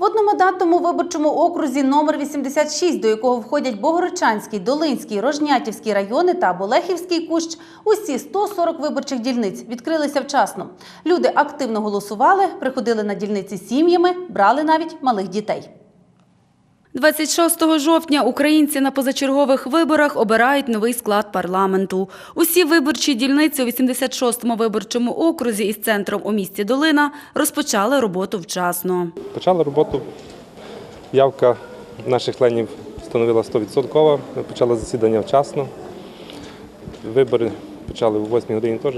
В одномандатному виборчому окрузі номер 86, до якого входять Богородчанський, Долинський, Рожнятівський райони та Болехівський кущ, усі 140 виборчих дільниць відкрилися вчасно. Люди активно голосували, приходили на дільниці сім'ями, брали навіть малих дітей. 26 жовтня українці на позачергових виборах обирають новий склад парламенту. Усі виборчі дільниці у 86-му виборчому окрузі із центром у місті Долина розпочали роботу вчасно. Почали роботу. Явка наших членів становила 100%. Ми почали засідання вчасно. Вибори почали о 8 годині теж.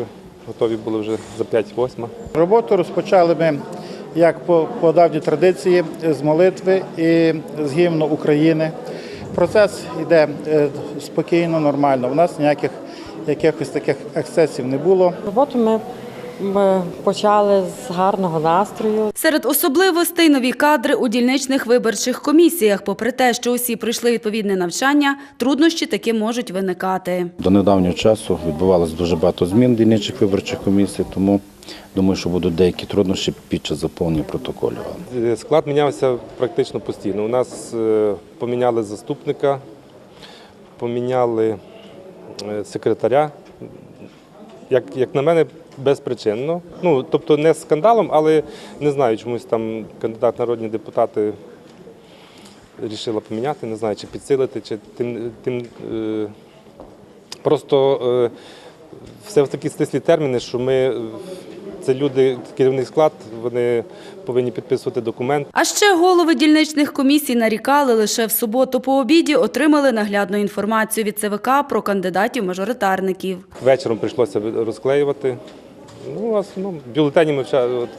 Готові були вже за 5-8. Роботу розпочали ми як по, по давній традиції з молитви і з гімну України. Процес йде е, спокійно, нормально. У нас ніяких якихось таких ексцесів не було. Роботу ми м, почали з гарного настрою. Серед особливостей нові кадри у дільничних виборчих комісіях. Попри те, що усі пройшли відповідне навчання, труднощі таки можуть виникати. До недавнього часу відбувалося дуже багато змін дільничих виборчих комісій, тому думаю, що будуть деякі труднощі під час заповнення протоколів. Е, Склад мінявся практично постійно. У нас е, поміняли заступника, поміняли е, секретаря. Як, як на мене, безпричинно. Ну, тобто не скандалом, але не знаю, чомусь там кандидат народні депутати рішила поміняти, не знаю, чи підсилити, чи тим. тим е, просто е, все в такі стислі терміни, що ми. Це люди, керівний склад, вони повинні підписувати документ. А ще голови дільничних комісій нарікали лише в суботу по обіді отримали наглядну інформацію від ЦВК про кандидатів-мажоритарників. Вечором прийшлося розклеювати. Ну, а ну, бюлетені ми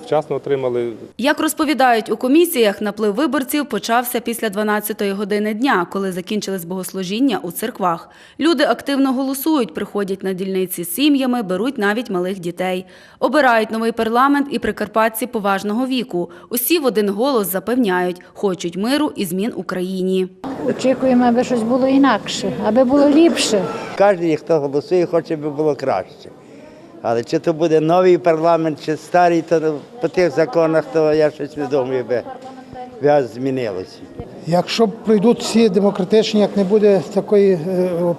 вчасно отримали. Як розповідають у комісіях, наплив виборців почався після 12-ї години дня, коли закінчились богослужіння у церквах. Люди активно голосують, приходять на дільниці з сім'ями, беруть навіть малих дітей. Обирають новий парламент і прикарпатці поважного віку. Усі в один голос запевняють, хочуть миру і змін Україні. Очікуємо, аби щось було інакше, аби було ліпше. Кожен, хто голосує, хоче, би було краще. Але чи то буде новий парламент, чи старий, то по тих законах, то я щось не думаю, би змінилося. Якщо пройдуть всі демократичні, як не буде такої е,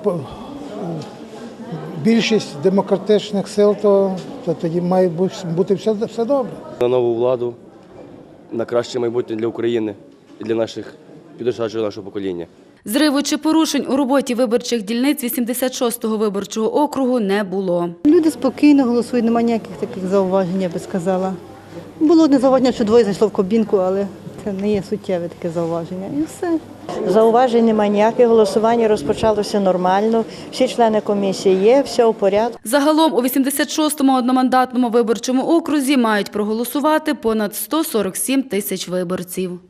більшість демократичних сил, то, то тоді має бути, бути все, все добре. на нову владу, на краще майбутнє для України і для наших підростаючого нашого покоління. Зриву чи порушень у роботі виборчих дільниць 86-го виборчого округу не було. Люди спокійно голосують, немає ніяких таких зауважень, я би сказала. Було одне зауваження, що двоє зайшло в кабінку, але це не є суттєве таке зауваження. І все. Зауважень немає ніяких. Голосування розпочалося нормально. Всі члени комісії є, все в порядку. Загалом у 86-му одномандатному виборчому окрузі мають проголосувати понад 147 тисяч виборців.